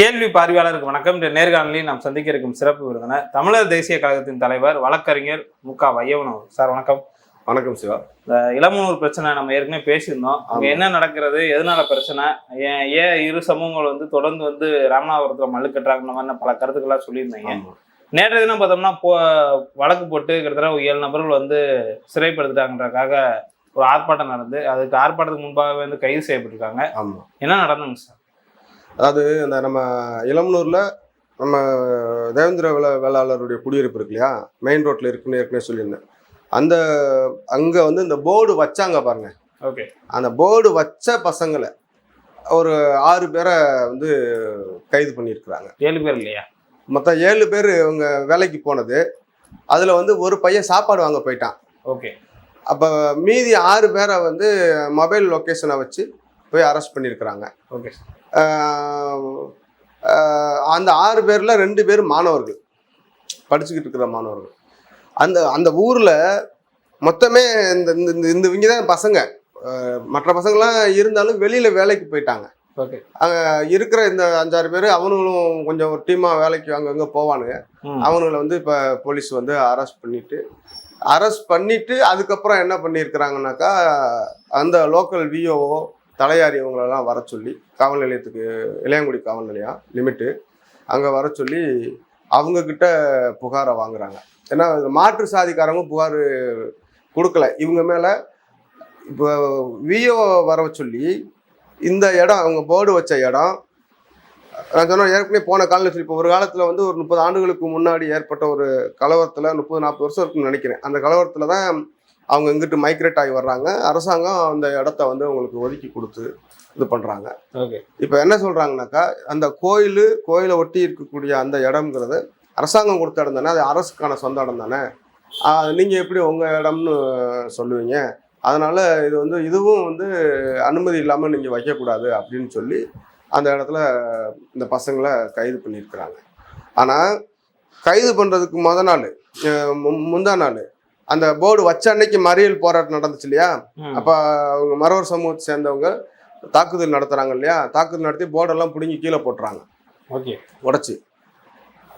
கேள்வி பார்வையாளருக்கு வணக்கம். இந்த நேர்காணலில் நாம் சந்திக்க இருக்கும் சிறப்பு விருந்தினர் தமிழர் தேசிய கழகத்தின் தலைவர் வழக்கறிஞர் முகா வையவன் அவர் சார் வணக்கம். வணக்கம் சிவா. இந்த இளமனூர் பிரச்சனை நம்ம ஏற்கனவே பேசியிருந்தோம். அங்க. என்ன நடக்கிறது? எதனால பிரச்சனை? ஏன் ஏன் இரு சமூகங்கள் வந்து தொடர்ந்து வந்து ராமநாதபுரத்துல மல்லு கட்டுறாங்க? மாதிரி பல கருத்துக்கள்லாம் சொல்லியிருந்தீங்க. ஆமா. நேற்றைய தினம் பார்த்தோம்னா போ வழக்கு போட்டு கிட்டத்தட்ட ஒரு ஏழு நபர்கள் வந்து சிறைப்படுத்திட்டாங்கன்றக்காக ஒரு ஆர்ப்பாட்டம் நடந்து அதுக்கு ஆர்ப்பாட்டத்துக்கு முன்பாகவே வந்து கைது செய்யப்பட்டிருக்காங்க. என்ன நடந்துங்க சார்? அதாவது இந்த நம்ம இளமனூர்ல நம்ம தேவேந்திர வேள வேளாளருடைய குடியிருப்பு இருக்கு இல்லையா? மெயின் ரோட்ல இருக்குன்னு ஏற்கனவே சொல்லியிருந்தேன். அந்த அங்க வந்து இந்த போர்டு வச்சாங்க பாருங்க. ஓகே. அந்த போர்டு வச்ச பசங்களை ஒரு ஆறு பேரை வந்து கைது பண்ணியிருக்கிறாங்க. ஏழு பேர் இல்லையா? மொத்தம் ஏழு பேர் இவங்க வேலைக்கு போனது. அதில் வந்து ஒரு பையன் சாப்பாடு வாங்க போயிட்டான். ஓகே. அப்போ மீதி ஆறு பேரை வந்து மொபைல் லொக்கேஷனை வச்சு போய் அரெஸ்ட் பண்ணியிருக்கிறாங்க. ஓகே அந்த ஆறு பேர்ல ரெண்டு பேர் மாணவர்கள். படிச்சுக்கிட்டு இருக்கிற மாணவர்கள். அந்த அந்த ஊர்ல மொத்தமே இந்த இந்த- இந்த இந்த இவங்க தான் பசங்க மற்ற பசங்களாம் இருந்தாலும் வெளியில வேலைக்கு போயிட்டாங்க. ஆஹ் இருக்கிற இந்த அஞ்சாறு பேர் அவனுங்களும் கொஞ்சம் ஒரு டீமா வேலைக்கு அங்கங்க போவானுங்க. அவனுங்களை வந்து இப்போ போலீஸ் வந்து அரெஸ்ட் பண்ணிட்டு அரெஸ்ட் பண்ணிட்டு அதுக்கப்புறம் என்ன பண்ணியிருக்கிறாங்கனாக்கா அந்த லோக்கல் விஓஓ தலையாரி இவங்களெல்லாம் வர சொல்லி காவல் நிலையத்துக்கு இளையங்குடி காவல் நிலையம் லிமிட்டு அங்கே வர சொல்லி அவங்கக்கிட்ட புகாரை வாங்குறாங்க. ஏன்னா மாற்று சாதிக்காரங்க புகார் கொடுக்கல. இவங்க மேலே இப்போ விஓ வர சொல்லி இந்த இடம் அவங்க போர்டு வச்ச இடம் நான் சொன்னேன் ஏற்கனவே போன காலத்தில் இப்போ ஒரு காலத்தில் வந்து ஒரு முப்பது ஆண்டுகளுக்கு முன்னாடி ஏற்பட்ட ஒரு கலவரத்தில் முப்பது நாற்பது வருஷம் இருக்குன்னு நினைக்கிறேன். அந்த கலவரத்தில் தான் அவங்க இங்கிட்டு மைக்ரேட் ஆகி வர்றாங்க. அரசாங்கம் அந்த இடத்த வந்து அவங்களுக்கு ஒதுக்கி கொடுத்து இது பண்ணுறாங்க ஓகே. இப்போ என்ன சொல்கிறாங்கனாக்கா அந்த கோயில் கோயிலை ஒட்டி இருக்கக்கூடிய அந்த இடம்ங்கிறது அரசாங்கம் கொடுத்த இடம் தானே அது அரசுக்கான சொந்த இடம் தானே? நீங்கள் எப்படி உங்கள் இடம்னு சொல்லுவீங்க? அதனால் இது வந்து இதுவும் வந்து அனுமதி இல்லாமல் நீங்கள் வைக்கக்கூடாது அப்படின்னு சொல்லி அந்த இடத்துல இந்த பசங்களை கைது பண்ணியிருக்கிறாங்க. ஆனால் கைது பண்ணுறதுக்கு முத நாள் முந்தா நாள் அந்த போர்டு வச்ச அன்னைக்கு மறியல் போராட்டம் நடந்துச்சு இல்லையா. அப்போ அவங்க மறவர் சமூகத்தை சேர்ந்தவங்க தாக்குதல் நடத்துறாங்க இல்லையா? தாக்குதல் நடத்தி போர்டெல்லாம் பிடுங்கி கீழே போட்டுறாங்க. ஓகே. உடச்சி.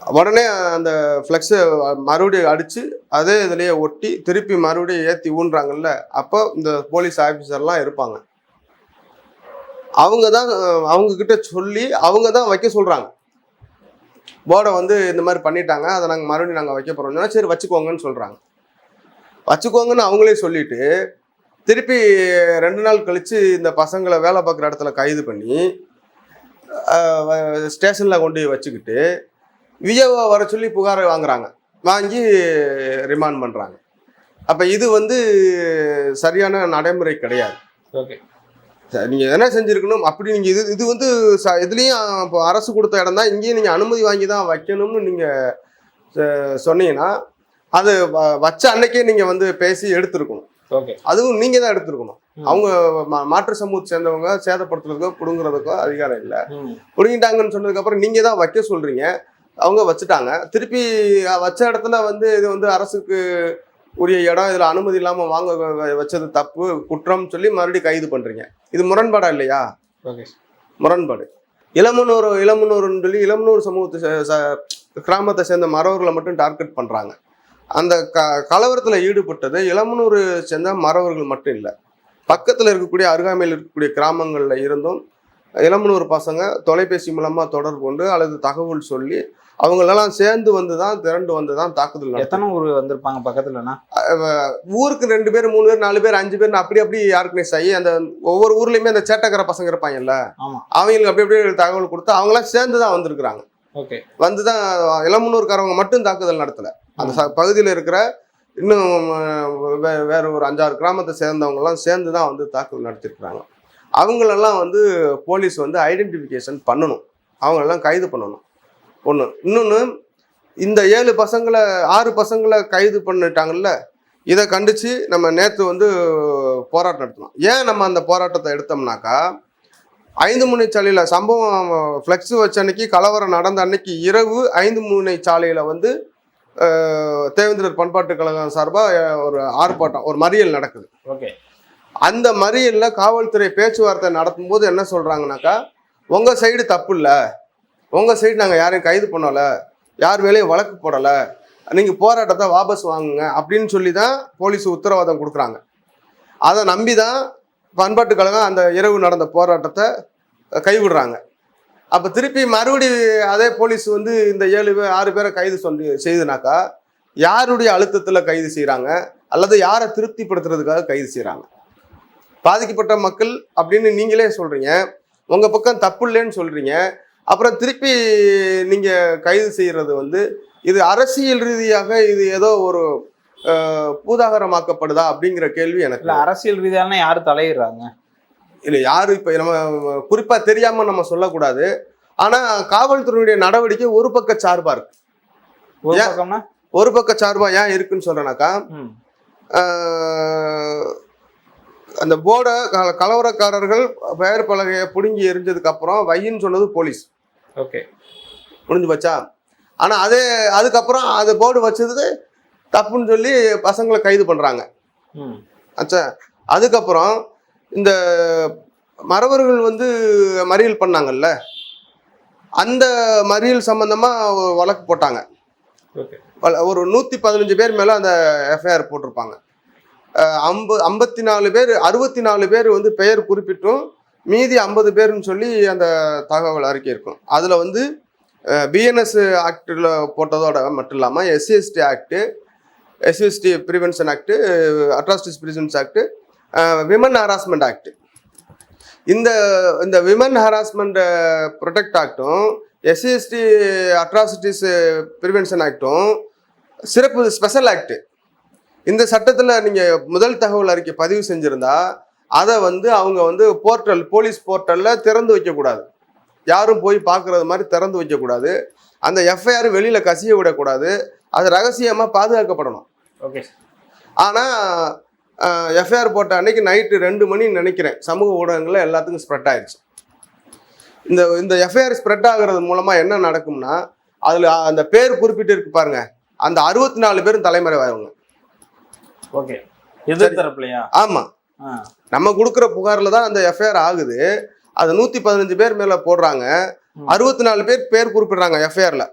உடனே அந்த ஃப்ளெக்ஸை மறுபடியும் அடித்து அதே இதுலேயே ஒட்டி திருப்பி மறுபடியும் ஏற்றி ஊன்றாங்கல்ல அப்போ இந்த போலீஸ் ஆஃபீஸர்லாம் இருப்பாங்க. அவங்க தான் அவங்க கிட்ட சொல்லி அவங்க தான் வைக்க சொல்கிறாங்க போர்டை வந்து இந்த மாதிரி பண்ணிட்டாங்க அதை நாங்கள் மறுபடியும் நாங்கள் வைக்க போகிறோம்னா சரி வச்சுக்கோங்கன்னு சொல்கிறாங்க வச்சுக்கோங்கன்னு அவங்களே சொல்லிட்டு திருப்பி ரெண்டு நாள் கழித்து இந்த பசங்களை வேலை பார்க்குற இடத்துல கைது பண்ணி ஸ்டேஷனில் கொண்டு வச்சுக்கிட்டு விஏஓ வர சொல்லி புகார் வாங்குறாங்க. வாங்கி ரிமாண்ட் பண்ணுறாங்க அப்போ இது வந்து சரியான நடைமுறை கிடையாது. ஓகே. சரி, நீங்க என்ன செஞ்சிருக்கணும்? அப்படி நீங்க இது இது வந்து ச- இதுலயும் இப்போ அரசு கொடுத்த இடம் தான் இங்கேயும் நீங்க அனுமதி வாங்கி தான் வைக்கணும்னு நீங்க சொ- சொன்னீங்கன்னா அது வ- வச்ச அன்னைக்கே நீங்க வந்து பேசி எடுத்திருக்கணும். ஓகே. அதுவும் நீங்க தான் எடுத்திருக்கணும். அவங்க மாற்று சமூகத்தை சேர்ந்தவங்க சேதப்படுத்துறதுக்கோ பிடுங்குறதுக்கோ அதிகாரம் இல்லை. பிடுங்கிட்டாங்கன்னு சொன்னதுக்கு அப்புறம் நீங்க தான் வைக்க சொல்றீங்க. அவங்க வச்சுட்டாங்க. திருப்பி வச்ச இடத்துல வந்து இது வந்து அரசுக்கு உரிய இடம் இதுல அனுமதி இல்லாம வாங்க வச்சது தப்பு குற்றம் சொல்லி மறுபடியும் கைது பண்றீங்க. இது முரண்பாடா இல்லையா? ஓகே. முரண்பாடு. இளமனூர் இளமனூர்னு சொல்லி இளமனூர் சமூகத்தை கிராமத்தை சேர்ந்த மறவர்களை மட்டும் டார்கெட் பண்றாங்க. அந்த க கலவரத்தில் ஈடுபட்டது இளமனூர் சேர்ந்த மறவர்கள் மட்டும் இல்லை. பக்கத்தில் இருக்கக்கூடிய அருகாமையில் இருக்கக்கூடிய கிராமங்களில் இருந்தும் இளமனூர் பசங்க தொலைபேசி மூலமாக தொடர்பு கொண்டு அல்லது தகவல் சொல்லி அவங்களெல்லாம் சேர்ந்து வந்து தான் திரண்டு வந்து தான் தாக்குதல் எத்தனை ஊர் வந்திருப்பாங்க பக்கத்துலனா ஊருக்கு ரெண்டு பேர் மூணு பேர் நாலு பேர் அஞ்சு பேர் அப்படி அப்படி ஆர்கனைஸ் ஆகி அந்த ஒவ்வொரு ஊர்லேயுமே அந்த சேட்டக்கார பசங்க இருப்பாங்கல்ல அவங்களுக்கு அப்படி அப்படியே தகவல் கொடுத்து அவங்களாம் சேர்ந்து தான் வந்திருக்கிறாங்க. ஓகே. வந்து தான் இளமனூர்காரவங்க மட்டும் தாக்குதல் நடத்தலை. அந்த ச பகுதியில் இருக்கிற இன்னும் வே- வேற ஒரு அஞ்சாறு கிராமத்தை சேர்ந்தவங்கலாம் சேர்ந்து தான் வந்து தாக்குதல் நடத்திருக்கிறாங்க. அவங்களெல்லாம் வந்து போலீஸ் வந்து ஐடென்டிஃபிகேஷன் பண்ணணும். அவங்களெல்லாம் கைது பண்ணணும். ஒன்று இன்னொன்று இந்த ஏழு பசங்களை ஆறு பசங்களை கைது பண்ணிட்டாங்கல்ல இதை கண்டித்து நம்ம நேற்று வந்து போராட்டம் நடத்தணும். ஏன் நம்ம அந்த போராட்டத்தை எடுத்தோம்னாக்கா ஐந்து முனை சாலையில் சம்பவம் ஃப்ளெக்ஸ் வச்ச அன்னைக்கு கலவரம் நடந்த அன்னைக்கு இரவு ஐந்து முனை சாலையில் வந்து தேவேந்திரர் பண்பாட்டு கழகம் சார்பாக ஒரு ஆர்ப்பாட்டம் ஒரு மறியல் நடக்குது. ஓகே. அந்த மறியலில் காவல்துறை பேச்சுவார்த்தை நடத்தும் போது என்ன சொல்கிறாங்கனாக்கா உங்கள் சைடு தப்பு இல்லை உங்கள் சைடு நாங்கள் யாரையும் கைது பண்ணலை. யார் மேலேயும் வழக்கு போடலை. நீங்கள் போராட்டத்தை வாபஸ் வாங்குங்க அப்படின்னு சொல்லி தான் போலீஸ் உத்தரவாதம் கொடுக்குறாங்க. அதை நம்பி தான் பண்பாட்டு கழகம் அந்த இரவு நடந்த போராட்டத்தை கைவிடுறாங்க. அப்போ திருப்பி மறுபடி அதே போலீஸ் வந்து இந்த ஏழு பேர் ஆறு பேரை கைது சொல்லி செய்துனாக்கா யாருடைய அழுத்தத்தில் கைது செய்கிறாங்க அல்லது யாரை திருப்திப்படுத்துறதுக்காக கைது செய்கிறாங்க பாதிக்கப்பட்ட மக்கள் அப்படின்னு நீங்களே சொல்கிறீங்க உங்கள் பக்கம் தப்பு இல்லைன்னு சொல்கிறீங்க அப்புறம் திருப்பி நீங்கள் கைது செய்கிறது வந்து இது அரசியல் ரீதியாக இது ஏதோ ஒரு பூதாகரமாக்கப்படுதா அப்படிங்கிற கேள்வி எனக்கு இல்லை அரசியல் ரீதியான யார் தலையிடுறாங்க? இல்லை யாரு இப்போ நம்ம குறிப்பா தெரியாம நம்ம சொல்லக்கூடாது. ஆனா காவல்துறையுடைய நடவடிக்கை ஒரு பக்க சார்பா இருக்கு. ஒரு ஏன்? பக்கம்னா? ஒரு பக்க சார்பா ஏன் இருக்குன்னு சொல்றேனாக்கா அந்த போர்டை கலவரக்காரர்கள் பெயர் பலகையை பிடுங்கி எரிஞ்சதுக்கு அப்புறம் வையின்னு சொன்னது போலீஸ். ஓகே. முடிஞ்சு வச்சா ஆனா அதே அதுக்கப்புறம் அது போர்டு வச்சது தப்புன்னு சொல்லி பசங்களை கைது பண்றாங்க. ம். ஆச்சா அதுக்கப்புறம் இந்த மறவர்கள் வந்து மறியல் பண்ணாங்கல்ல அந்த மறியல் சம்பந்தமா ஒரு வழக்கு போட்டாங்க. ஒரு நூத்தி பதினஞ்சு பேர் மேல அந்த எஃப்ஐஆர் போட்டிருப்பாங்க. ஐம்பது ஐம்பத்தி நாலு பேர் அறுபத்தி நாலு பேர் வந்து பெயர் குறிப்பிட்டும் மீதி ஐம்பது பேர்னு சொல்லி அந்த தகவல் அறிக்கை இருக்கும். அதுல வந்து பிஎன்எஸ் ஆக்டில் போட்டதோட மட்டும் இல்லாமல் SC ST act SC ST prevention act atrocities preventions act women harassment act இந்த இந்த விமன் ஹராஸ்மெண்ட் ப்ரொடெக்ட் ஆக்டும் எஸ்சிஎஸ்டி அட்ராசிட்டிஸ் ப்ரிவென்ஷன் ஆக்டும் சிறப்பு ஸ்பெஷல் ஆக்ட் இந்த சட்டத்தில் நீங்கள் முதல் தகவல் அறிக்கை பதிவு செஞ்சுருந்தா அதை வந்து அவங்க வந்து போர்ட்டல் போலீஸ் போர்ட்டலில் திறந்து வைக்கக்கூடாது யாரும் போய் பார்க்குறது மாதிரி திறந்து வைக்கக்கூடாது அந்த எஃப்ஐஆர் வெளியில் கசிய விடக்கூடாது. அது ரகசியமாக பாதுகாக்கப்படணும். ஓகே ஆனால் எஃப்ஐஆர் போட்ட அன்னைக்கு நைட்டு ரெண்டு மணின்னு நினைக்கிறேன். சமூக ஊடகங்களில் எல்லாத்துக்கும் ஸ்ப்ரெட் ஆயிடுச்சு. இந்த இந்த எஃப்ஐஆர் ஸ்ப்ரெட் ஆகுறது மூலமாக என்ன நடக்கும்னா அதில் அந்த பேர் குறிப்பிட்டு இருக்கு பாருங்க. அந்த அறுபத்தி நாலு பேரும் தலைமறைவாங்க ஓகே. எதிர் தரப்புலையா? ஆமாம் நம்ம கொடுக்குற புகாரில் தான் அந்த எஃப்ஐஆர் ஆகுது. அது நூற்றி பதினஞ்சு பேர் மேலே போடுறாங்க. அறுபத்தி நாலு பேர் பேர் குறிப்பிடுறாங்க எஃப்ஐஆரில்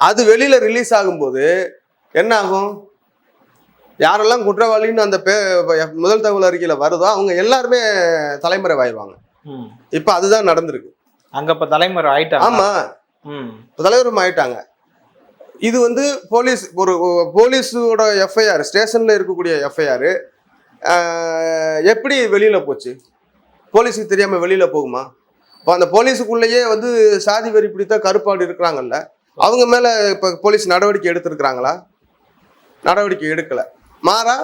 அது வெளியில ரிலீஸ் ஆகும்போது என்ன ஆகும்? யாரெல்லாம் குற்றவாளின்னு அந்த பே முதல் தகவல் அறிக்கையில வருதோ அவங்க எல்லாருமே தலைமறைவாயிருவாங்க ம். இப்போ அதுதான் நடந்திருக்கு. அங்க இப்ப தலைமுறை ஆயிட்டாங்க. ஆமா. ம். தலைவரும் ஆயிட்டாங்க. இது வந்து போலீஸ் ஒரு போலீஸோட எஃப்ஐஆர் ஸ்டேஷன்ல இருக்கக்கூடிய எஃப்ஐஆர் எப்படி வெளியில போச்சு? போலீஸுக்கு தெரியாம வெளியில போகுமா? இப்போ அந்த போலீஸுக்குள்ளேயே வந்து சாதி வெறி பிடித்த கருப்பாடு இருக்கிறாங்கல்ல அவங்க மேல இப்போ போலீஸ் நடவடிக்கை எடுத்திருக்கிறாங்களா? நடவடிக்கை எடுக்கல. மாறா.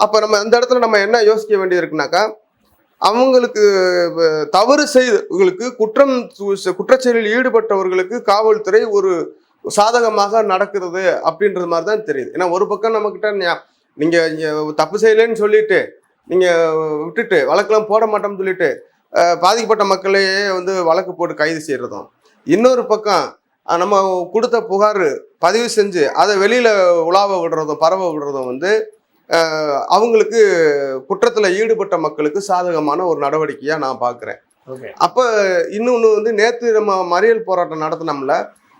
அப்போ நம்ம அந்த இடத்துல நம்ம என்ன யோசிக்க வேண்டியது இருக்குனாக்கா அவங்களுக்கு தவறு செய்தவர்களுக்கு குற்றம் குற்றச்செயலில் ஈடுபட்டவர்களுக்கு காவல்துறை ஒரு சாதகமாக நடக்கிறது அப்படின்றது மாதிரி தான் தெரியுது. ஏன்னா ஒரு பக்கம் நம்மக்கிட்ட நீங்கள் தப்பு செய்யலைன்னு சொல்லிட்டு நீங்கள் விட்டுட்டு வழக்கெல்லாம் போட மாட்டோம்னு சொல்லிட்டு பாதிக்கப்பட்ட மக்களையே வந்து வழக்கு போட்டு கைது செய்கிறதும் இன்னொரு பக்கம் நம்ம கொடுத்த புகார் பதிவு செஞ்சு அதை வெளியில் உலாவ விடுறதும் பரவ விடுறதும் வந்து அவங்களுக்கு குற்றத்தில் ஈடுபட்ட மக்களுக்கு சாதகமான ஒரு நடவடிக்கையா நான் பார்க்குறேன் அப்போ இன்னொன்று வந்து நேற்று நம்ம மறியல் போராட்டம் நடத்தினோம்ல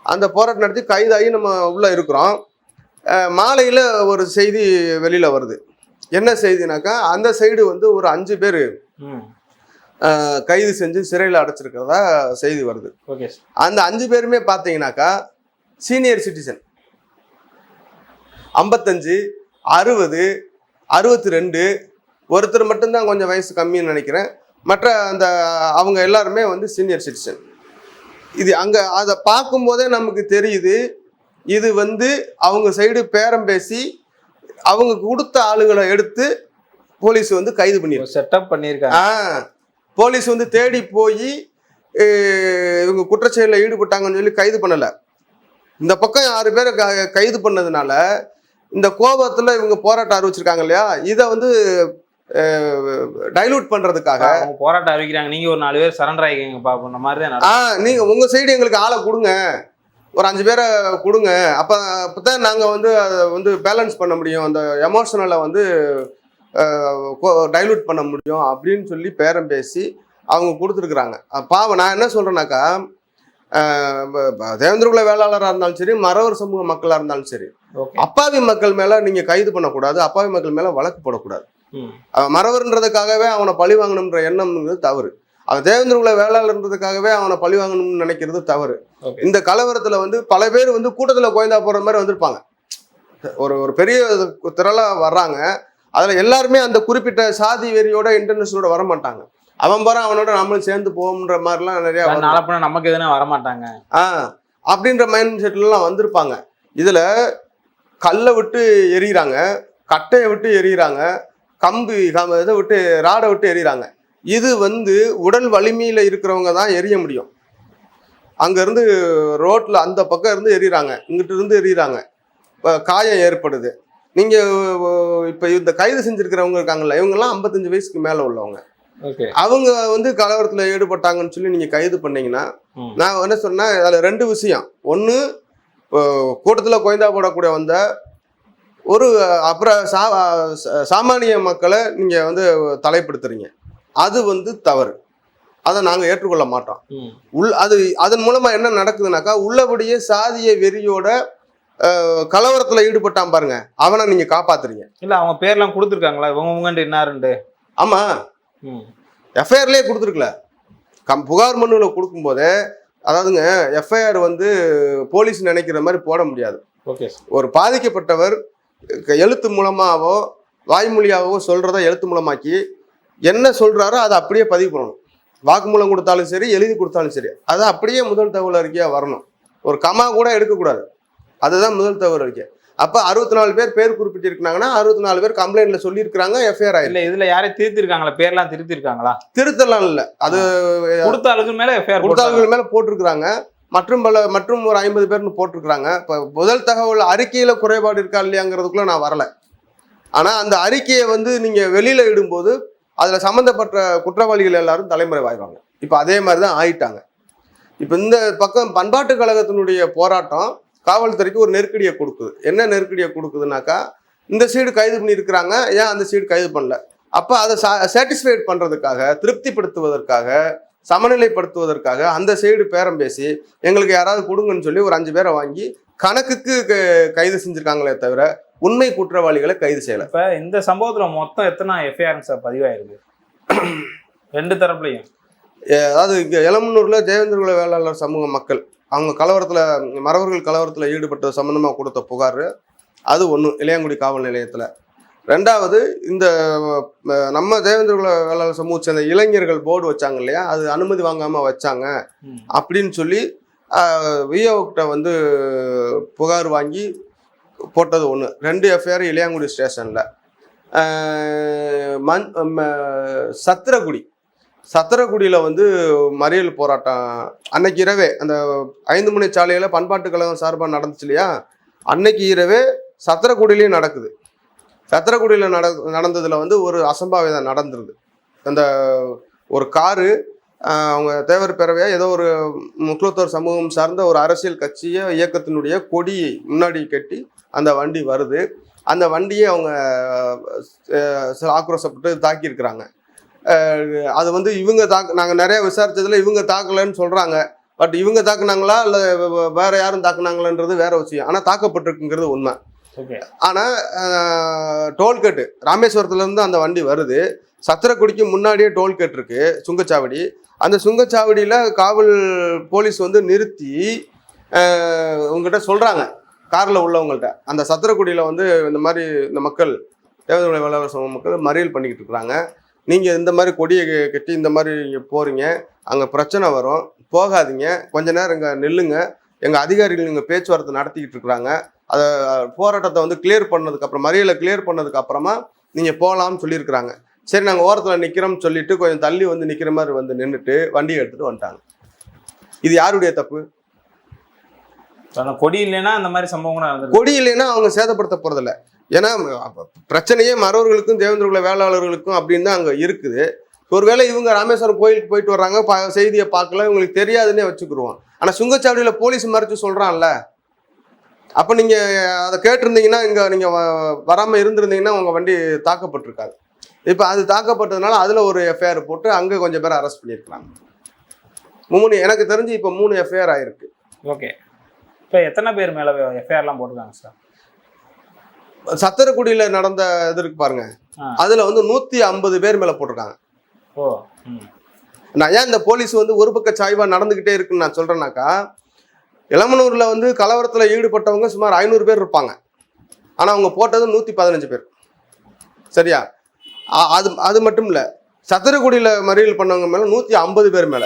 அந்த போராட்டம் நடத்தி கைதாகி நம்ம உள்ள இருக்கிறோம். மாலையில ஒரு செய்தி வெளியில வருது. என்ன செய்தினாக்கா அந்த சைடு வந்து ஒரு அஞ்சு பேர் கைது செஞ்சு சிறையில் அடைச்சிருக்கிறதா செய்தி வருது. ஓகே. அந்த அஞ்சு பேருமே பார்த்தீங்கன்னாக்கா சீனியர் சிட்டிசன் ஐம்பத்தஞ்சு அறுபது அறுபத்தி ரெண்டு ஒருத்தர் மட்டும்தான் கொஞ்சம் வயசு கம்மின்னு நினைக்கிறேன். மற்ற அந்த அவங்க எல்லாருமே வந்து சீனியர் சிட்டிசன் இது அங்கே அதை பார்க்கும்போதே நமக்கு தெரியுது இது வந்து அவங்க சைடு பேரம் பேசி அவங்க கொடுத்த ஆளுகளை எடுத்து போலீஸ் வந்து கைது பண்ணிருக்கு செட்டப் பண்ணியிருக்காங்க ஆ போலீஸ் வந்து தேடி போய் இவங்க குற்றச்செயலில் ஈடுபட்டாங்கன்னு சொல்லி கைது பண்ணல. இந்த பக்கம் ஆறு பேரை க- கைது பண்ணதுனால இந்த கோபத்துல இவங்க போராட்டம் அறிவிச்சிருக்காங்க இல்லையா? இதை வந்து டைலூட் பண்றதுக்காக. போராட்டம் அறிவிக்கிறாங்க. நீங்க ஒரு நாலு பேர் சரண்டர் ஆகிக்கங்க பாப்போம். மாதிரி தான் ஆ. நீங்க உங்க சைடு எங்களுக்கு ஆளை கொடுங்க. ஒரு அஞ்சு பேரை கொடுங்க. அப்ப அப்பதான் நாங்க வந்து அதை வந்து பேலன்ஸ் பண்ண முடியும். அந்த எமோஷனலை வந்து டைலூட் பண்ண முடியும் அப்படின்னு சொல்லி பேரம் பேசி அவங்க கொடுத்துருக்குறாங்க. பாவம் நான் என்ன ப- தேவேந்திரகுல வேளாளராக இருந்தாலும் சரி மறவர் சமூக மக்களாக இருந்தாலும் சரி அப்பாவி மக்கள் மேல நீங்க கைது பண்ணக்கூடாது அப்பாவி மக்கள் மேல வழக்கு போடக்கூடாது. மறவர்ன்றதுக்காகவே அவனை பழி வாங்கணுன்ற எண்ணம்ங்கிறது தவறு. அவன் தேவேந்திரகுல வேளாளர்ன்றதுக்காகவே அவனை பழி வாங்கணும்னு நினைக்கிறது தவறு. இந்த கலவரத்துல வந்து பல பேர் வந்து கூட்டத்துல கோயந்தா போற மாதிரி வந்திருப்பாங்க. ஒரு ஒரு பெரிய திரளா வர்றாங்க. அதுல எல்லாருமே அந்த குறிப்பிட்ட சாதி வெறியோட இன்டர்நேஷனலோட வர மாட்டாங்க அவன் போற அவனோட நம்மளும் சேர்ந்து போகும்ன்ற மாதிரிலாம் நிறைய பின்ன நமக்கு எதுனா வரமாட்டாங்க. ஆ அப்படின்ற மைண்ட் செட்லாம் வந்திருப்பாங்க. இதுல கல்லை விட்டு எரியிறாங்க கட்டையை விட்டு எரியிறாங்க கம்பு கம்- இதை விட்டு ராடை விட்டு எரியிறாங்க இது வந்து உடல் வலிமையில இருக்கிறவங்க தான் எரிய முடியும். அங்க இருந்து ரோட்ல அந்த பக்கம் இருந்து எரியிறாங்க இங்கிட்டு இருந்து எரியிறாங்க காயம் ஏற்படுது. நீங்க அஹ், இப்ப இந்த கைது செஞ்சிருக்கிறவங்க இருக்காங்கல்ல இவங்கெல்லாம் ஐம்பத்தஞ்சு வயசுக்கு மேல உள்ளவங்க. அவங்க வந்து கலவரத்துல ஈடுபட்டாங்கன்னு சொல்லி நீங்க கைது பண்ணீங்கன்னா. நான் என்ன சொன்னேன் அதில் ரெண்டு விஷயம். ஒன்று கூட்டத்தில் கோயந்தா போடக்கூடிய வந்த ஒரு அப்புறம் சா சாமானிய மக்களை நீங்கள் வந்து தலைப்படுத்துறீங்க. அது வந்து தவறு. அதை நாங்கள் ஏற்றுக்கொள்ள மாட்டோம். உள் அது அதன் மூலமாக என்ன நடக்குதுனாக்கா உள்ளபடியே சாதிய வெறியோட கலவரத்தில் ஈடுபட்டான் பாருங்க. அவனை நீங்கள் காப்பாத்துறீங்க. இல்ல அவங்க பேர்லாம் கொடுத்துருக்காங்களா? இவங்க உங்கன்ட்டு இன்னாருண்டு ஆமாம் ம் எஃப்ஐஆர்லேயே கொடுத்துருக்கல. கம் புகார் மனுவில் கொடுக்கும்போதே அதாவதுங்க எஃப்ஐஆர் வந்து போலீஸ் நினைக்கிற மாதிரி போட முடியாது. ஓகே ஒரு பாதிக்கப்பட்டவர் எழுத்து மூலமாகவோ வாய்மொழியாகவோ சொல்கிறத எழுத்து மூலமாக்கி என்ன சொல்கிறாரோ அதை அப்படியே பதிவு பண்ணணும். வாக்குமூலம் கொடுத்தாலும் சரி எழுதி கொடுத்தாலும் சரி அதை அப்படியே முதல் தகவல் அறிக்கையாக வரணும். ஒரு கமா கூட எடுக்கக்கூடாது. அதுதான் முதல் தகவல் அறிக்கை. அப்போ அறுபத்தி நாலு பேர் பேர் குறிப்பிட்டிருக்காங்கன்னா அறுபத்தி நாலு பேர் கம்ப்ளைண்ட்ல சொல்லியிருக்கிறாங்க எஃப்ஐஆர் ஆயிருக்கு. இல்ல இதுல யாரையும் திருத்திருக்காங்களா? பேர்லாம் திருத்திருக்காங்களா? திருத்தலாம் இல்லை. அது கொடுத்த ஆளுக்கு மேல எஃப்ஐஆர் கொடுத்தாங்க கொடுத்தாள்கள் மேல போட்டிருக்கிறாங்க. மற்றும் பல மற்றும் ஒரு ஐம்பது பேர்னு போட்டிருக்கிறாங்க. இப்போ முதல் தகவல் அறிக்கையில குறைபாடு இருக்கா இல்லையாங்கிறதுக்குள்ள நான் வரல. ஆனா அந்த அறிக்கையை வந்து நீங்க வெளியில இடும்போது அதுல சம்மந்தப்பட்ட குற்றவாளிகள் எல்லாரும் தலைமறைவாயிடுவாங்க. இப்போ அதே மாதிரி தான் ஆயிட்டாங்க. இப்போ இந்த பக்கம் பண்பாட்டு கழகத்தினுடைய போராட்டம் காவல்துறைக்கு ஒரு நெருக்கடியை கொடுக்குது. என்ன நெருக்கடியை கொடுக்குதுனாக்கா இந்த சைடு கைது பண்ணியிருக்கிறாங்க ஏன் அந்த சைடு கைது பண்ணல? அப்போ அதை சாட்டிஸ்ஃபைட் பண்ணுறதுக்காக திருப்திப்படுத்துவதற்காக சமநிலைப்படுத்துவதற்காக அந்த சைடு பேரம் பேசி எங்களுக்கு யாராவது கொடுங்கன்னு சொல்லி ஒரு அஞ்சு பேரை வாங்கி கணக்குக்கு கைது செஞ்சுருக்காங்களே தவிர உண்மை குற்றவாளிகளை கைது செய்யலை. இப்போ இந்த சம்பவத்தில் மொத்தம் எத்தனை எஃப்ஐஆர் சார் பதிவாயிருக்கு? ரெண்டு தரப்புலையும். அதாவது இங்கே எலமனூர்ல தேவேந்திரகுல வேளாளர் சமூக மக்கள் அவங்க கலவரத்துல மறவர்கள் கலவரத்துல ஈடுபட்டது சம்பந்தமா கொடுத்த புகார் அது ஒன்று இளையாங்குடி காவல் நிலையத்துல. ரெண்டாவது இந்த நம்ம தேவேந்திரகுல வேளாளர் சமூகத்தை சேர்ந்த இளைஞர்கள் போர்டு வச்சாங்க இல்லையா? அது அனுமதி வாங்காம வச்சாங்க. அப்படின்னு சொல்லி விஓக்கிட்ட வந்து புகார் வாங்கி போட்டது ஒன்று ரெண்டு எஃப்ஐஆர் இளையாங்குடி ஸ்டேஷனில். மண் ம- சத்திரகுடி. சத்திரகுடியில் வந்து மறியல் போராட்டம் அன்னைக்கு இரவே அந்த ஐந்து மணி சாலையில் பண்பாட்டு கழகம் சார்பாக நடந்துச்சு இல்லையா? அன்னைக்கு இரவே சத்திரகுடியிலையும் நடக்குது. சத்திரகுடியில் நட நடந்ததில் வந்து ஒரு அசம்பாவிதம் நடந்துருது அந்த ஒரு காரு அவங்க தேவர் பேரவையா ஏதோ ஒரு முக்கியத்துவர் சமூகம் சார்ந்த ஒரு அரசியல் கட்சிய இயக்கத்தினுடைய கொடியை முன்னாடி கட்டி அந்த வண்டி வருது. அந்த வண்டியை அவங்க சில ஆக்ரோஷப்பட்டு தாக்கியிருக்கிறாங்க. அது வந்து இவங்க தாக்கு நாங்கள் நிறைய விசாரிச்சதுல இவங்க தாக்கலைன்னு சொல்றாங்க. பட் இவங்க தாக்குனாங்களா? இல்லை வேற யாரும் தாக்குனாங்களான்றது வேற விஷயம். ஆனால் தாக்கப்பட்டிருக்குங்கிறது உண்மை. ஓகே. ஆனால் டோல்கேட்டு ராமேஸ்வரத்துலேருந்து அந்த வண்டி வருது. சத்திரக்குடிக்கு முன்னாடியே டோல்கேட் இருக்கு சுங்கச்சாவடி. அந்த சுங்கச்சாவடியில் காவல் போலீஸ் வந்து நிறுத்தி உங்ககிட்ட சொல்கிறாங்க காரில் உள்ளவங்கள்ட்ட. அந்த சத்திரக்குடியில் வந்து இந்த மாதிரி இந்த மக்கள் தேவதை வேளாளர் சமூக மக்கள் மறியல் பண்ணிக்கிட்டு இருக்கிறாங்க. நீங்கள் இந்த மாதிரி கொடியை கட்டி இந்த மாதிரி இங்கே போகிறீங்க அங்கே பிரச்சனை வரும் போகாதீங்க கொஞ்ச நேரம் இங்கே நில்லுங்க. எங்கள் அதிகாரிகள் இங்கே பேச்சுவார்த்தை நடத்திக்கிட்டு இருக்கிறாங்க அதை போராட்டத்தை வந்து கிளியர் பண்ணதுக்கு அப்புறம் மறியலை கிளியர் பண்ணதுக்கு அப்புறமா நீங்கள் போகலாம்னு சொல்லியிருக்கிறாங்க. சரி நாங்கள் ஓரத்தில் நிற்கிறோம்னு சொல்லிட்டு கொஞ்சம் தள்ளி வந்து நிற்கிற மாதிரி வந்து நின்றுட்டு வண்டியை எடுத்துட்டு வந்துட்டாங்க. இது யாருடைய தப்பு? கொடி இல்லைன்னா அந்த மாதிரி சம்பவம் கொடி இல்லைன்னா அவங்க சேதப்படுத்த போறதில்ல. ஏன்னா பிரச்சனையே மறவர்களுக்கும் தேவேந்திரகுல வேளாளர்களுக்கும் அப்படின்னு தான் அங்கே இருக்குது. ஒருவேளை இவங்க ராமேஸ்வரம் கோயிலுக்கு போயிட்டு வர்றாங்க பா செய்தியை பார்க்கல இவங்களுக்கு தெரியாதுன்னே வச்சுக்கிடுவோம் ஆனால் சுங்கச்சாவடியில் போலீஸ் மறைச்சு சொல்கிறான்ல அப்போ நீங்கள் அதை கேட்டிருந்தீங்கன்னா இங்கே நீங்கள் வராமல் இருந்திருந்தீங்கன்னா உங்கள் வண்டி தாக்கப்பட்டிருக்காது. இப்போ அது தாக்கப்பட்டதுனால அதில் ஒரு எஃப்ஐஆர் போட்டு அங்கே கொஞ்சம் பேர் அரெஸ்ட் பண்ணியிருக்கிறாங்க மூணு எனக்கு தெரிஞ்சு இப்போ மூணு எஃப்ஐஆர் ஆயிருக்கு. ஓகே. இப்போ எத்தனை பேர் மேலே எஃப்ஐஆர்லாம் போட்டிருக்காங்க சார்? சத்திரக்குடியில நடந்த இது இருக்கு பாருங்க. அதுல வந்து நூத்தி ஐம்பது பேர் மேல போட்டிருக்காங்க. நான் ஏன் இந்த போலீஸ் வந்து ஒரு பக்க சாய்வா நடந்துகிட்டே இருக்குன்னு நான் சொல்றேன்னாக்கா இளமனூர்ல வந்து கலவரத்துல ஈடுபட்டவங்க சுமார் ஐநூறு பேர் இருப்பாங்க. ஆனா அவங்க போட்டது நூத்தி பதினஞ்சு பேர். சரியா? அது அது மட்டும் இல்ல சத்திரக்குடியில மறியல் பண்ணவங்க மேல நூத்தி ஐம்பது பேர் மேல.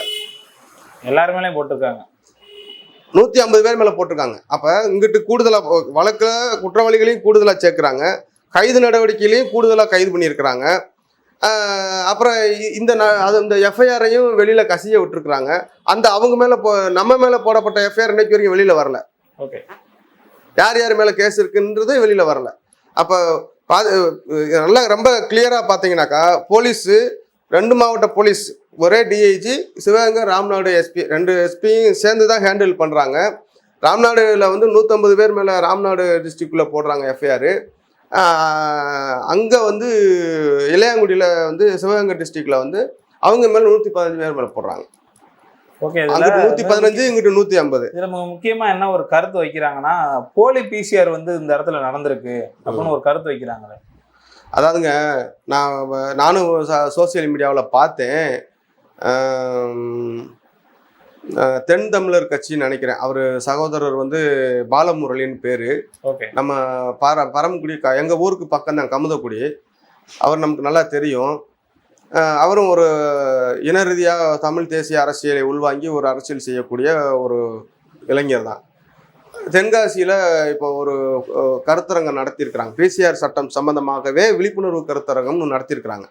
எல்லார் மேலேயும் போட்டிருக்காங்க. நூத்தி ஐம்பது பேர் மேல போட்டிருக்காங்க. அப்ப இங்கிட்டு கூடுதலா வழக்குல குற்றவாளிகளையும் கூடுதலா சேர்க்கிறாங்க. கைது நடவடிக்கையிலையும் கூடுதலா கைது பண்ணியிருக்கிறாங்க. அப்புறம் இந்த அது இந்த எஃப்ஐஆரையும் வெளியில கசிய விட்டுருக்குறாங்க. அந்த அவங்க மேல போ நம்ம மேல போடப்பட்ட எஃப்ஐஆர் இன்னைக்கு வரைக்கும் வெளியில வரல. ஓகே. யார் யார் மேல கேஸ் இருக்குன்றது வெளியில வரல. அப்ப பா- நல்லா ரொம்ப கிளியரா பாத்தீங்கன்னாக்கா போலீஸ் ரெண்டு மாவட்ட போலீஸ் ஒரே டிஐஜி சிவகங்கை ராம்நாடு எஸ்பி ரெண்டு எஸ்பியும் சேர்ந்து தான் ஹேண்டில் பண்றாங்க. ராம்நாடுல வந்து நூற்றம்பது பேர் மேல ராம்நாடு டிஸ்ட்ரிக்ட்குள்ள போடுறாங்க எஃப்ஐஆர் அங்க வந்து இளையாங்குடியில வந்து சிவகங்கை டிஸ்ட்ரிக்ட்ல வந்து அவங்க மேல நூத்தி பதினஞ்சு பேர் மேல போடுறாங்க. ஓகே நூத்தி பதினஞ்சு இங்கிட்டு நூத்தி ஐம்பது இதுல முக்கியமா என்ன ஒரு கருத்து வைக்கிறாங்கன்னா போலி பிசிஆர் வந்து இந்த இடத்துல நடந்திருக்கு அப்படின்னு ஒரு கருத்து வைக்கிறாங்களே. அதாவதுங்க நான் நானும் சோசியல் மீடியாவில் பார்த்தேன். தென் தமிழர் கட்சின்னு நினைக்கிறேன். அவர் சகோதரர் வந்து பாலமுரளின்னு பேர். ஓகே. நம்ம பார பரமக்குடி க எங்கள் ஊருக்கு பக்கம் தான் கமுதக்குடி. அவர் நமக்கு நல்லா தெரியும். அவரும் ஒரு இன ரீதியாக தமிழ் தேசிய அரசியலை உள்வாங்கி ஒரு அரசியல் செய்யக்கூடிய ஒரு இளைஞர் தான். தென்காசியில் இப்போ ஒரு கருத்தரங்கம் நடத்தியிருக்கிறாங்க. பிசிஆர் சட்டம் சம்பந்தமாகவே விழிப்புணர்வு கருத்தரங்கம்னு நடத்தியிருக்கிறாங்க.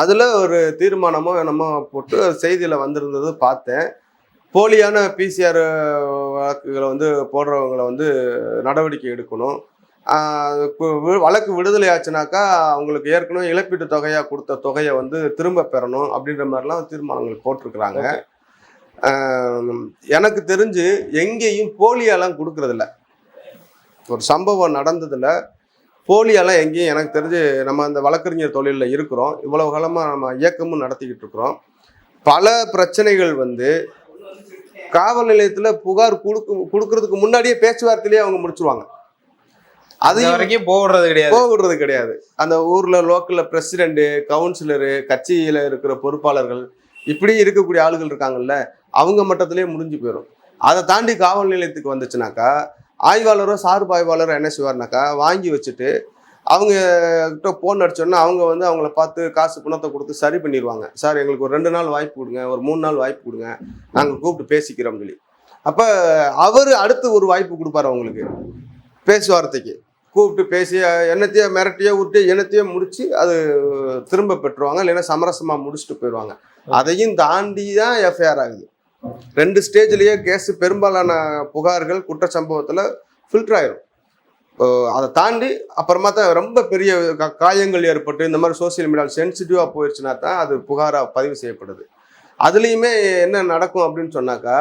அதில் ஒரு தீர்மானமோ என்னமோ போட்டு செய்தியில் வந்திருந்தது பார்த்தேன். போலியான பிசிஆர் வழக்குகளை வந்து போடுறவங்களை வந்து நடவடிக்கை எடுக்கணும். வழக்கு விடுதலை ஆச்சுனாக்கா அவங்களுக்கு ஏற்கனவே இழப்பீட்டு தொகையாக கொடுத்த தொகையை வந்து திரும்ப பெறணும் அப்படின்ற மாதிரிலாம் தீர்மானங்கள் போட்டிருக்கிறாங்க. எனக்கு தெரிஞ்சு எங்கேயும் போலியாலாம் கொடுக்கறதில்ல. ஒரு சம்பவம் நடந்ததுல போலியாலாம் எங்கேயும் எனக்கு தெரிஞ்சு நம்ம அந்த வழக்கறிஞர் தொழிலில் இருக்கிறோம். இவ்வளவு காலமாக நம்ம இயக்கமும் நடத்திக்கிட்டு இருக்கிறோம். பல பிரச்சனைகள் வந்து காவல் நிலையத்தில் புகார் கொடுக்க கொடுக்கறதுக்கு முன்னாடியே பேச்சுவார்த்தையிலேயே அவங்க முடிச்சிருவாங்க. அது வரைக்கும் போடுறது கிடையாது. போக விடுறது கிடையாது. அந்த ஊர்ல லோக்கல்ல பிரசிடென்ட் கவுன்சிலரு கட்சியில இருக்கிற பொறுப்பாளர்கள் இப்படி இருக்கக்கூடிய ஆளுகள் இருக்காங்கல்ல அவங்க மட்டத்திலேயே முடிஞ்சு போயிடும் அதை தாண்டி காவல் நிலையத்துக்கு வந்துச்சுனாக்கா ஆய்வாளரோ சார்பு ஆய்வாளரோ என்ன செய்வார்னாக்கா வாங்கி வச்சுட்டு அவங்க கிட்ட போன் அடிச்சோன்னா அவங்க வந்து அவங்கள பார்த்து காசு பணத்தை கொடுத்து சரி பண்ணிடுவாங்க சார் எங்களுக்கு ஒரு ரெண்டு நாள் வாய்ப்பு கொடுங்க ஒரு மூணு நாள் வாய்ப்பு கொடுங்க நாங்கள் கூப்பிட்டு பேசிக்கிறோம் சொல்லி. அப்போ அவர் அடுத்து ஒரு வாய்ப்பு கொடுப்பாரு அவங்களுக்கு பேச்சுவார்த்தைக்கு. கூப்பிட்டு பேசி என்னத்தையோ மிரட்டியோ விட்டு என்னத்தையோ முடிச்சு அது திரும்ப பெற்றுவாங்க இல்லைன்னா சமரசமாக முடிச்சுட்டு போயிடுவாங்க. அதையும் தாண்டி தான் எஃப்ஐஆர் ஆகுது. ரெண்டு ஸ்டேஜ்லேயே கேஸ் பெரும்பாலான புகார்கள் குற்ற சம்பவத்தில் ஃபில்டர் ஆயிரும். அதை தாண்டி அப்புறமா தான் ரொம்ப பெரிய காயங்கள் ஏற்பட்டு இந்த மாதிரி சோசியல் மீடியாவில் சென்சிட்டிவாக போயிடுச்சுன்னா தான் அது புகாராக பதிவு செய்யப்படுது. அதுலேயுமே என்ன நடக்கும் அப்படின்னு சொன்னாக்கா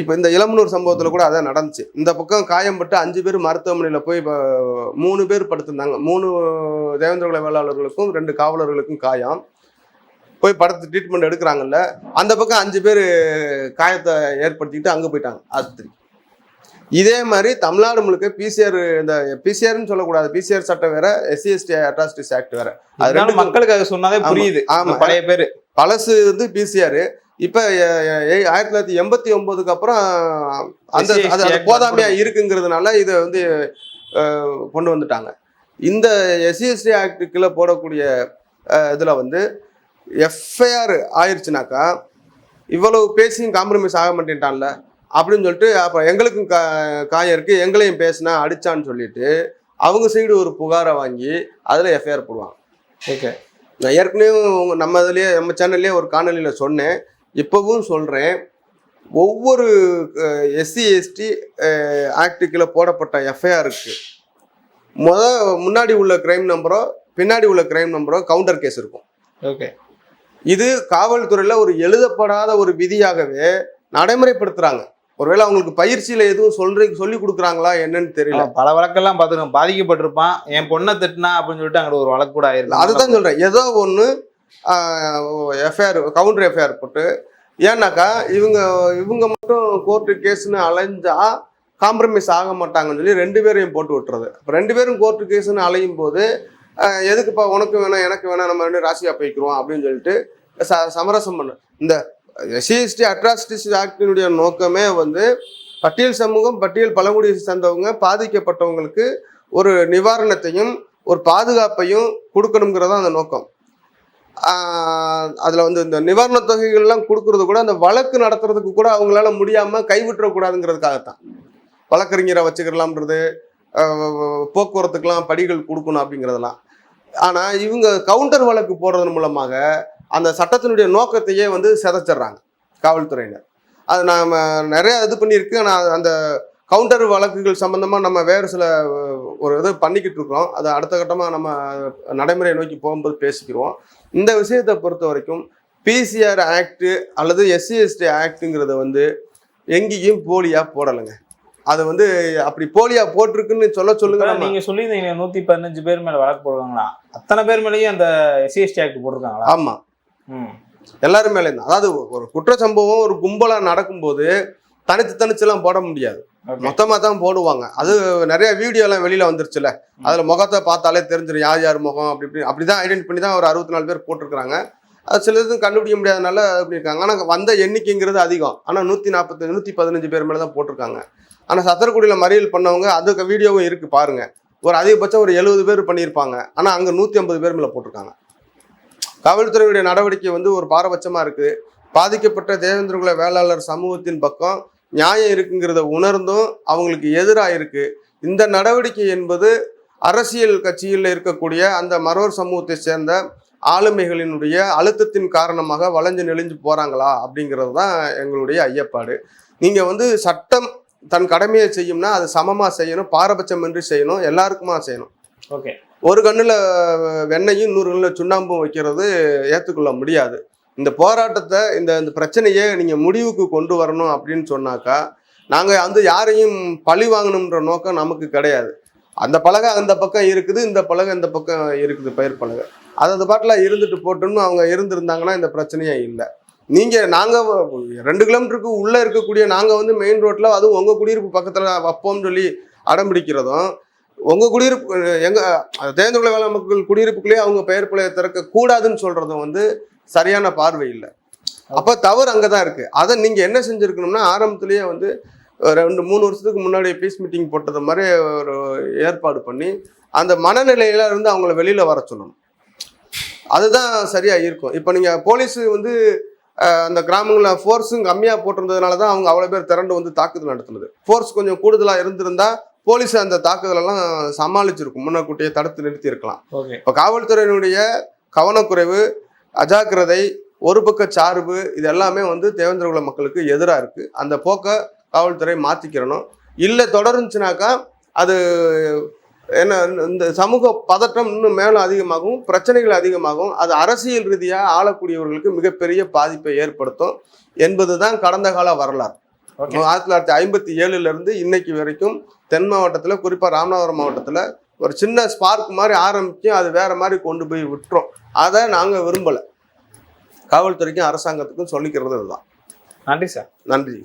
இப்போ இந்த இளமனூர் சம்பவத்தில் கூட அதான் நடந்துச்சு. இந்த பக்கம் காயம்பட்டு அஞ்சு பேர் மருத்துவமனையில் போய் இப்போ மூணு பேர் படுத்திருந்தாங்க. மூணு தேவேந்திரகுல வேளாளர்களுக்கும் ரெண்டு காவலர்களுக்கும் காயம். போய் படுத்து ட்ரீட்மெண்ட் எடுக்கிறாங்கல்ல அந்த பக்கம் அஞ்சு பேர் காயத்தை ஏற்படுத்திக்கிட்டு அங்கே போயிட்டாங்க ஆஸ்பத்திரி. இதே மாதிரி தமிழ்நாடு முழுக்க பிசிஆர் இந்த பிசிஆர்னு சொல்லக்கூடாது பிசிஆர் சட்டம் வேற எஸ்சி எஸ்டி அட்ராசிட்டிஸ் ஆக்ட் வேற. அது இருந்தாலும் ரெண்டுக்கும் மக்களுக்கு அது சொன்னாதே ஆமா, புரியுது. ஆமா. பழைய பேரு. பழசு வந்து பிசிஆர் இப்போ ஆயிரத்தி தொள்ளாயிரத்தி எண்பத்தி ஒன்பதுக்கு அப்புறம் அந்த அது போதாமையா இருக்குங்கிறதுனால இதை வந்து கொண்டு வந்துட்டாங்க. இந்த எஸ்சிஎஸ்டி ஆக்ட் கீழே போடக்கூடிய இதுல வந்து எஃப்ஐஆர் ஆயிடுச்சுனாக்கா இவ்வளவு பேசியும் காம்ப்ரமைஸ் ஆக மாட்டேன்ட்டான்ல அப்படின்னு சொல்லிட்டு அப்போ எங்களுக்கும் கா காயம் இருக்கு எங்களையும் பேசினா அடிச்சான்னு சொல்லிட்டு அவங்க சைடு ஒரு புகாரை வாங்கி அதில் எஃப்ஐஆர் போடுவாங்க. ஓகே நான் ஏற்கனவே நம்ம இதுலயே நம்ம சேனல்லே ஒரு காணொலியில் சொன்னேன். இப்போவும் சொல்கிறேன் ஒவ்வொரு எஸ்சி எஸ்டி ஆக்டுக்குள்ள போடப்பட்ட எஃப்ஐஆருக்கு முத முன்னாடி உள்ள கிரைம் நம்பரோ பின்னாடி உள்ள கிரைம் நம்பரோ கவுண்டர் கேஸ் இருக்கும். ஓகே இது காவல்துறையில் ஒரு எழுதப்படாத ஒரு விதியாகவே நடைமுறைப்படுத்துறாங்க. ஒருவேளை அவங்களுக்கு பயிற்சியில எதுவும் சொல்றீங்க சொல்லி கொடுக்குறாங்களா என்னன்னு தெரியல. பல வழக்கெல்லாம் பார்த்துருக்கோம் பாதிக்கப்பட்டிருப்பான் என் பொண்ணை திட்டினா அப்படின்னு சொல்லிட்டு அங்கிட்ட ஒரு வழக்கு கூட ஆயிருக்கு அதுதான் சொல்றேன். ஏதோ ஒன்று எஃப்ஐஆர் கவுண்டர் எஃப்ஐஆர் போட்டு ஏன்னாக்கா இவங்க இவங்க மட்டும் கோர்ட்டு கேஸ்னு அலைஞ்சா காம்ப்ரமைஸ் ஆக மாட்டாங்கன்னு சொல்லி ரெண்டு பேரையும் போட்டு விட்டுறது. ரெண்டு பேரும் கோர்ட்டு கேஸ்னு அலையும் போது எதுக்குப்பா உனக்கு வேணாம் எனக்கு வேணாம் நம்ம ரெண்டு ராசியா போய்க்கிறோம் அப்படின்னு சொல்லிட்டு ச சமரசம் பண்ண. இந்த எஸ்சிஎஸ்டி அட்ராசிட்டிஸ் ஆக்டினுடைய நோக்கமே வந்து பட்டியல் சமூகம் பட்டியல் பழங்குடியை சேர்ந்தவங்க பாதிக்கப்பட்டவங்களுக்கு ஒரு நிவாரணத்தையும் ஒரு பாதுகாப்பையும் கொடுக்கணுங்கிறது தான் அந்த நோக்கம். அதில் வந்து இந்த நிவாரண தொகைகள்லாம் கொடுக்கறது கூட அந்த வழக்கு நடத்துறதுக்கு கூட அவங்களால முடியாமல் கைவிட்டுறக்கூடாதுங்கிறதுக்காகத்தான். வழக்கறிஞரை வச்சுக்கிறலாம்ன்றது போக்குவரத்துக்கெல்லாம் படிகள் கொடுக்கணும் அப்படிங்கிறதெல்லாம். ஆனால் இவங்க கவுண்டர் வழக்கு போடுறதன் மூலமாக அந்த சட்டத்தினுடைய நோக்கத்தையே வந்து சிதைச்சிடுறாங்க காவல்துறையினர். அது நாம் நிறைய இது பண்ணியிருக்கு. ஆனால் அந்த கவுண்டர் வழக்குகள் சம்மந்தமாக நம்ம வேறு சில ஒரு இது பண்ணிக்கிட்டு இருக்கிறோம். அதை அடுத்த கட்டமாக நம்ம நடைமுறை நோக்கி போகும்போது பேசிக்கிறோம். இந்த விஷயத்தை பொறுத்த வரைக்கும் பிசிஆர் ஆக்டு அல்லது எஸ்சி எஸ்டி ஆக்ட்டுங்கிறத வந்து எங்கேயும் போலியாக போடலைங்க. அது வந்து அப்படி போலியா போட்டிருக்குன்னு சொல்ல சொல்லுங்க நீங்க சொல்லியிருந்தீங்க நூத்தி பதினஞ்சு பேர் மேல வழக்கு போடுவாங்களா? அத்தனை பேர் மேலயும் அந்த எஸ்சிஎஸ்டி ஆக்ட் போட்டிருக்காங்களா? ஆமா. எல்லாரும் மேலே தான். அதாவது ஒரு குற்ற சம்பவம் ஒரு கும்பலா நடக்கும்போது தனித்து தனிச்சுலாம் போட முடியாது. ஓகே. மொத்தமா தான் போடுவாங்க. அது நிறைய வீடியோ எல்லாம் வெளியில வந்துருச்சுல. அதுல முகத்தை பார்த்தாலே தெரிஞ்சிடும் யார் யார் முகம் அப்படி இப்படி. அப்படிதான் ஐடென்டி பண்ணி தான் ஒரு அறுபத்தி நாலு பேர் போட்டிருக்காங்க அது சிலது கண்டுபிடிக்க முடியாதனால அப்படி இருக்காங்க. ஆனால் வந்த எண்ணிக்கைங்கிறது அதிகம். ஆனால் நூற்றி நாற்பத்தி நூற்றி பதினஞ்சு பேர் மேலே தான் போட்டிருக்காங்க. ஆனால் சத்தரக்குடியில் மறியல் பண்ணவங்க அதுக்கு வீடியோவும் இருக்குது பாருங்கள் ஒரு அதிகபட்சம் ஒரு எழுபது பேர் பண்ணியிருப்பாங்க. ஆனால் அங்கே நூற்றி ஐம்பது பேர் மேலே போட்டிருக்காங்க. காவல்துறையுடைய நடவடிக்கை வந்து ஒரு பாரபட்சமாக இருக்குது பாதிக்கப்பட்ட தேவேந்திரகுல வேளாளர் சமூகத்தின் பக்கம் நியாயம் இருக்குங்கிறத உணர்ந்தும் அவங்களுக்கு எதிராக இருக்குது இந்த நடவடிக்கை என்பது அரசியல் கட்சியில் இருக்கக்கூடிய அந்த மரோர் சமூகத்தை சேர்ந்த ஆளுமைகளினுடைய அழுத்தத்தின் காரணமாக வளைஞ்சு நெளிஞ்சு போறாங்களா அப்படிங்கிறது தான் எங்களுடைய ஐயப்பாடு. நீங்க வந்து சட்டம் தன் கடமையை செய்யும்னா அது சமமா செய்யணும் பாரபட்சமின்றி செய்யணும் எல்லாருக்குமா செய்யணும். ஓகே. ஒரு கண்ணுல வெண்ணையும் இன்னொரு கண்ணுல சுண்ணாம்பும் வைக்கிறது ஏற்றுக்கொள்ள முடியாது. இந்த போராட்டத்தை இந்த இந்த பிரச்சனையை நீங்க முடிவுக்கு கொண்டு வரணும் அப்படின்னு சொன்னாக்கா நாங்க வந்து யாரையும் பழி வாங்கணுன்ற நோக்கம் நமக்கு கிடையாது. அந்த பலகை அந்த பக்கம் இருக்குது இந்த பலகை இந்த பக்கம் இருக்குது பயிர் பலகை. அது அந்த பாட்டில் இருந்துட்டு போட்டோம்னு அவங்க இருந்திருந்தாங்கன்னா இந்த பிரச்சனையே இல்லை. நீங்கள் நாங்கள் ரெண்டு கிலோமீட்டருக்கு உள்ளே இருக்கக்கூடிய நாங்கள் வந்து மெயின் ரோட்டில் அதுவும் உங்கள் குடியிருப்பு பக்கத்தில் வைப்போம்னு சொல்லி அடம் பிடிக்கிறதும் உங்கள் குடியிருப்பு எங்கள் தேர்ந்தெடுக்க வேலை மக்கள் குடியிருப்புக்குள்ளேயே அவங்க பெயர் பிள்ளையை திறக்க கூடாதுன்னு வந்து சரியான பார்வை இல்லை. அப்போ தவறு அங்கே தான் இருக்குது அதை நீங்கள் என்ன செஞ்சுருக்கணும்னா ஆரம்பத்துலேயே வந்து ரெண்டு மூணு வருஷத்துக்கு முன்னாடி பீஸ் மீட்டிங் போட்டது மாதிரி ஒரு ஏற்பாடு பண்ணி அந்த மனநிலையில இருந்து அவங்கள வெளியில் வர சொல்லணும். அதுதான் சரியா இருக்கும். இப்போ நீங்க போலீஸ் வந்து அந்த கிராமங்களில் ஃபோர்ஸும் கம்மியாக போட்டிருந்ததுனால தான் அவங்க அவ்வளோ பேர் திரண்டு வந்து தாக்குதல் நடத்துனது. ஃபோர்ஸ் கொஞ்சம் கூடுதலாக இருந்திருந்தா போலீஸ் அந்த தாக்குதலெல்லாம் சமாளிச்சிருக்கும். முன்னக்கூட்டியே தடுத்து நிறுத்தி இருக்கலாம் ஓகே. இப்போ காவல்துறையினுடைய கவனக்குறைவு அஜாக்கிரதை ஒரு பக்க சார்பு இது எல்லாமே வந்து தேவேந்திரகுல மக்களுக்கு எதிராக இருக்கு. அந்த போக்கை காவல்துறை மாத்திக்கிறணும். இல்லை தொடர்ந்துச்சுனாக்கா அது என்ன இந்த சமூக பதட்டம் இன்னும் மேலும் அதிகமாகும் பிரச்சனைகள் அதிகமாகும் அது அரசியல் ரீதியாக ஆளக்கூடியவர்களுக்கு மிகப்பெரிய பாதிப்பை ஏற்படுத்தும் என்பதுதான் கடந்த கால வரலாறு. ஆயிரத்தி தொள்ளாயிரத்தி ஐம்பத்தி ஏழுல இருந்து இன்னைக்கு வரைக்கும் தென் மாவட்டத்தில் குறிப்பாக ராமநாதபுரம் மாவட்டத்தில் ஒரு சின்ன ஸ்பார்க் மாதிரி ஆரம்பிக்கும் அது வேற மாதிரி கொண்டு போய் விட்டுரும் அதை நாங்கள் விரும்பலை. காவல்துறைக்கும் அரசாங்கத்துக்கும் சொல்லிக்கிறது இதுதான். நன்றி சார். நன்றி